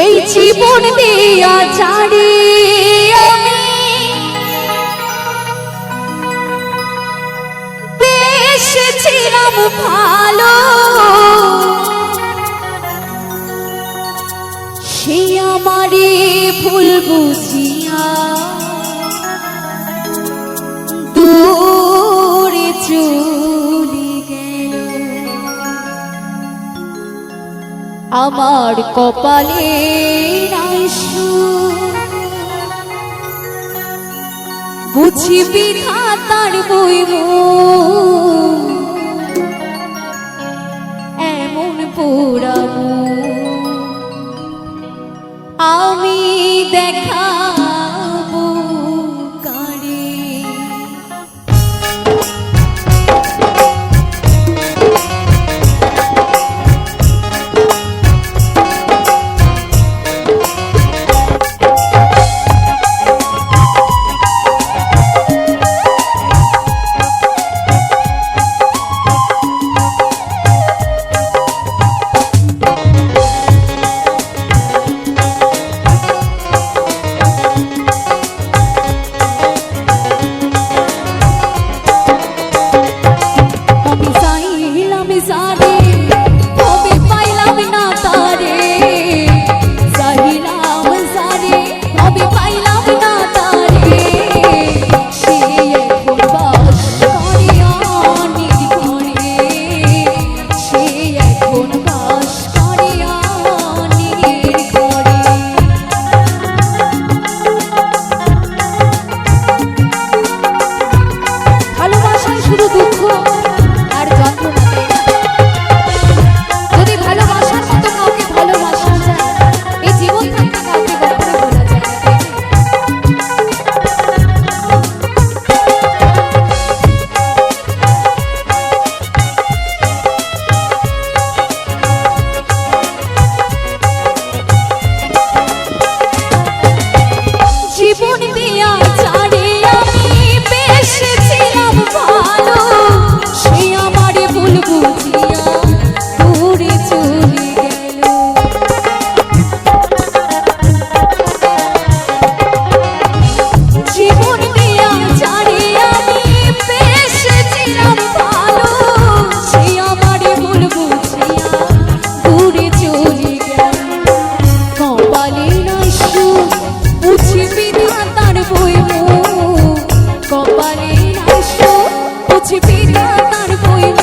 এই জীবন দিয়া ছাড়ি আমি। ভালো। সে আমারে ভুল বুঝিয়া দূরে চলে আমার কপালে বুঝি বিধাতার বইব এমন পোড়াবো আমি দেখা fui